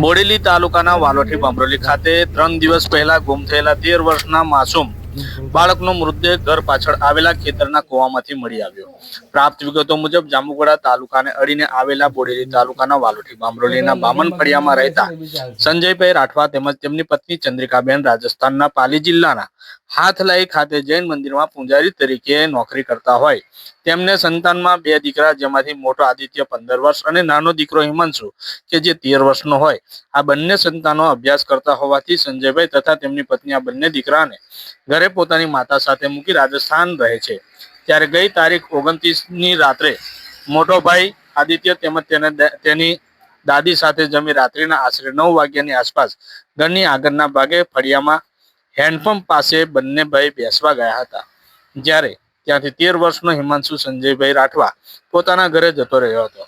બોડેલી તાલુકાના વાલોઠી બામરોલી ખાતે ત્રણ દિવસ પહેલા ગુમ થયેલા તેર વર્ષના માસૂમ બાળકનો મૃતદેહ ઘર પાછળ આવેલા ખેતરના કૂવામાંથી મળી આવ્યો. પ્રાપ્ત વિગતો મુજબ જાંબુગડા તાલુકાને અડીને આવેલા બોડેલી તાલુકાના વાલોઠી બામરોલીના બામન ફળિયામાં રહેતા સંજયભાઈ રાઠવા તેમજ તેમની પત્ની ચંદ્રિકાબેન રાજસ્થાનના પાલી જિલ્લાના હાથલાઈ ખાતે જૈન મંદિરમાં પૂજારી તરીકે નોકરી કરતા હોય. તેમને સંતાનમાં બે દીકરા જેમાંથી મોટો આદિત્ય પંદર વર્ષ અને નાનો દીકરો હિમાંશુ, કે જે તેર વર્ષનો હોય. આ બંને સંતાનો અભ્યાસ કરતા હોવાથી સંજયભાઈ તથા તેમની પત્ની આ બંને દીકરાને ઘરે પોતાની માતા સાથે મૂકી રાજસ્થાન રહે છે. ત્યારે ગઈ તારીખ ઓગણત્રીસની રાત્રે મોટો ભાઈ આદિત્ય તેમજ તેને તેની દાદી સાથે જમી રાત્રિના આશરે નવ વાગ્યાની આસપાસ ઘરની આગળના ભાગે ફળિયામાં હેન્ડપંપ પાસે બંને ભાઈ બેસવા ગયા હતા. જ્યારે ત્યાંથી તેર વર્ષનો હિમાંશુ સંજયભાઈ રાઠવા પોતાના ઘરે જતો રહ્યો હતો.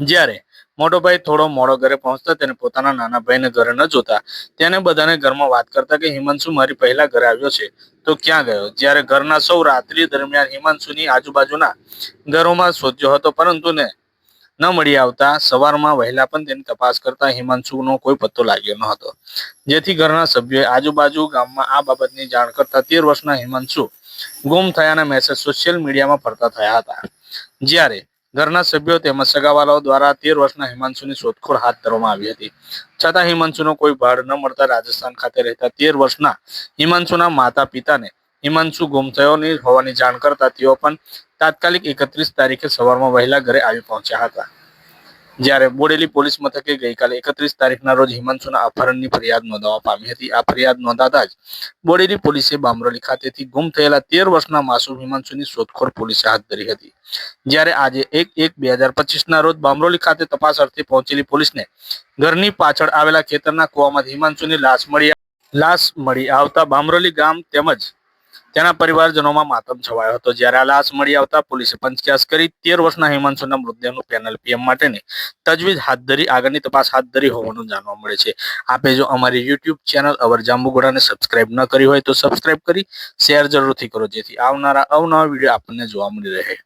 જ્યારે મોટો ભાઈ થોડો મોડો ઘરે પહોંચતા તેને પોતાના નાના ભાઈને ઘરે ન જોતા, તેને બધાને ઘરમાં વાત કરતા કે, હિમાંશુ, મારી પહેલા ઘરે આવ્યો છે. તો ક્યાં ગયો? જ્યારે ઘરના સૌ રાત્રિ દરમિયાન હિમાંશુની આજુબાજુના ઘરોમાં શોધ્યો હતો, પરંતુ ને ન મળી આવતા સવારમાં વહેલા પણ તેની તપાસ કરતા હિમાંશુનો કોઈ પત્તો લાગ્યો ન હતો. જેથી ઘરના સભ્યોએ આજુબાજુ ગામમાં આ બાબતની જાણ કરતા તેર વર્ષના હિમાંશુ ગુમ થયાના મેસેજ સોશિયલ મીડિયામાં ફરતા થયા હતા. જ્યારે ઘરના સભ્યો તેમજ સગાવાલાઓ દ્વારા તેર વર્ષના હિમાંશુની શોધખોળ હાથ ધરવામાં આવી હતી. છતાં હિમાંશુનો કોઈ ભાડ ન મળતા રાજસ્થાન ખાતે રહેતા તેર વર્ષના હિમાંશુના માતા પિતાને હિમાંશુ ગુમ થયોની હોવાની જાણ કરતા તેઓ પણ તાત્કાલિક એકત્રીસ તારીખે સવારમાં વહેલા ઘરે આવી પહોંચ્યા હતા. જ્યારે બોડેલી પોલીસ મથકે ગઈકાલે એકત્રીસ તારીખના રોજ હિમાંશુના અપહરણની ફરિયાદ નોંધવા પામી હતી. આ ફરિયાદ નોંધાતા જ બોડેલી પોલીસે બામરોલી ખાતેથી ગુમ થયેલા તેર વર્ષના માસૂમ હિમાંશુની શોધખોળ પોલીસે હાથ ધરી હતી. જ્યારે આજે એક એક બે હજાર પચીસના રોજ બામરોલી ખાતે તપાસ અર્થે પહોંચેલી પોલીસને ઘરની પાછળ આવેલા ખેતરના કૂવામાંથી હિમાંશુની લાશ મળી લાશ મળી આવતા બામરોલી ગામ તેમજ તેના પરિવારજનોમાં માતમ છવાયો હતો. જ્યારે આ લાશ મળી આવતા પોલીસે પંચક્યાસ કરી તેર વર્ષના હિમાંશુના મૃતદેહનું પેનલ પીએમ માટેની તજવીજ હાથ ધરી, આગળની તપાસ હાથ ધરી હોવાનું જાણવા મળે છે. આપે જો અમારી યુટ્યુબ ચેનલ અવર જાંબુગોડાને સબસ્ક્રાઇબ ન કરી હોય તો સબસ્ક્રાઇબ કરી શેર જરૂરથી કરો, જેથી આવનારા અવનવા વીડિયો આપણને જોવા મળી રહે.